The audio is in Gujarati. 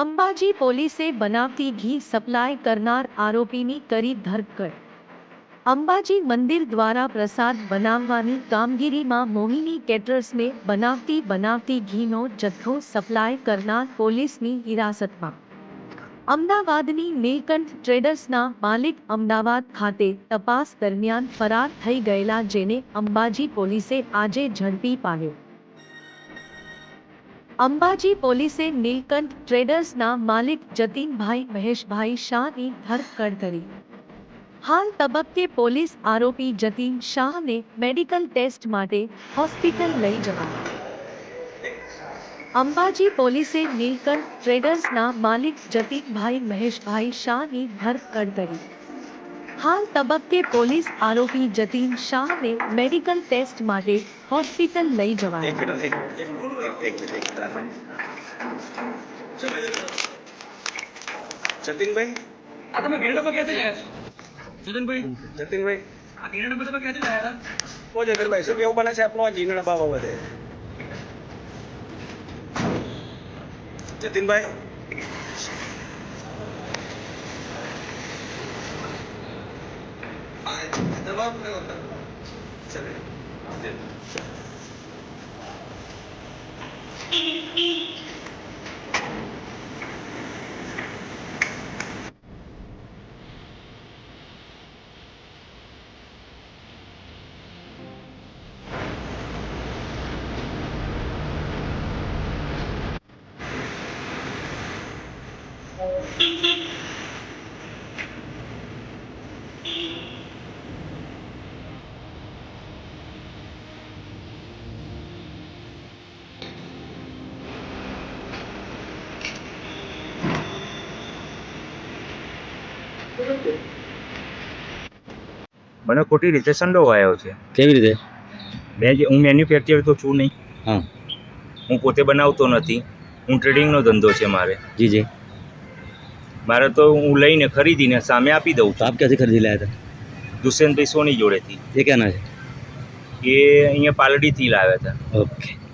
અંબાજી પોલીસે બનાવતી ઘી સપ્લાય કરનાર આરોપીની કરી ધરપકડ. અંબાજી મંદિર દ્વારા પ્રસાદ બનાવવાની કામગીરીમાં મોહિની કેટર્સને બનાવતી બનાવતી ઘીનો જથ્થો સપ્લાય કરનાર પોલીસની હિરાસતમાં. અમદાવાદની નીલકંઠ ટ્રેડર્સના માલિક અમદાવાદ ખાતે તપાસ દરમિયાન ફરાર થઈ ગયેલા જેને અંબાજી પોલીસે આજે ઝડપી પાડ્યો. અંબાજી પોલીસે નીલકંઠ ટ્રેડર્સના માલિક જતીનભાઈ મહેશભાઈ શાહની ધરપકડ કરી. હાલ તબક્કે પોલીસ આરોપી જતીન શાહને મેડિકલ ટેસ્ટ માટે હોસ્પિટલ લઈ જવા અંબાજી પોલીસે નીલકંઠ ટ્રેડર્સના માલિક જતીનભાઈ મહેશભાઈ શાહની ધરપકડ કરી. હાલ તબક્કે પોલીસ આરોપી જતીન શાહને મેડિકલ ટેસ્ટ માટે હોસ્પિટલ લઈ જવા એક મિનિટ એક મિનિટ એક મિનિટ એક મિનિટ એક મિનિટ જતીનભાઈ આ તમે ગેટ પર ક્યાંથી લાયા છો જતનભાઈ જતીનભાઈ આ ગેટ પર તમે ક્યાંથી લાયા હતા ઓ જતીનભાઈ શું કેવું બને છે આપણો जवाब नहीं होता चले दे Thank you. મને ખોટી રીતે સંડોવાયો છે. કેવી રીતે? મેં જે હું મેન્યુફેક્ચર તો છું નહીં. હા. હું પોતે બનાવતો નથી. હું ટ્રેડિંગનો ધંધો છે મારે. જી જી. મારે તો હું લઈને ખરીદીને સામે આપી દઉં તો આપ ક્યાંથી ખરીદી લાવ્યા હતા? દુષ્યંતભાઈ સોની જોડેથી. એ ક્યાંના છે? એ અહીંયા પાલડીથી લાવ્યા હતા. ઓકે.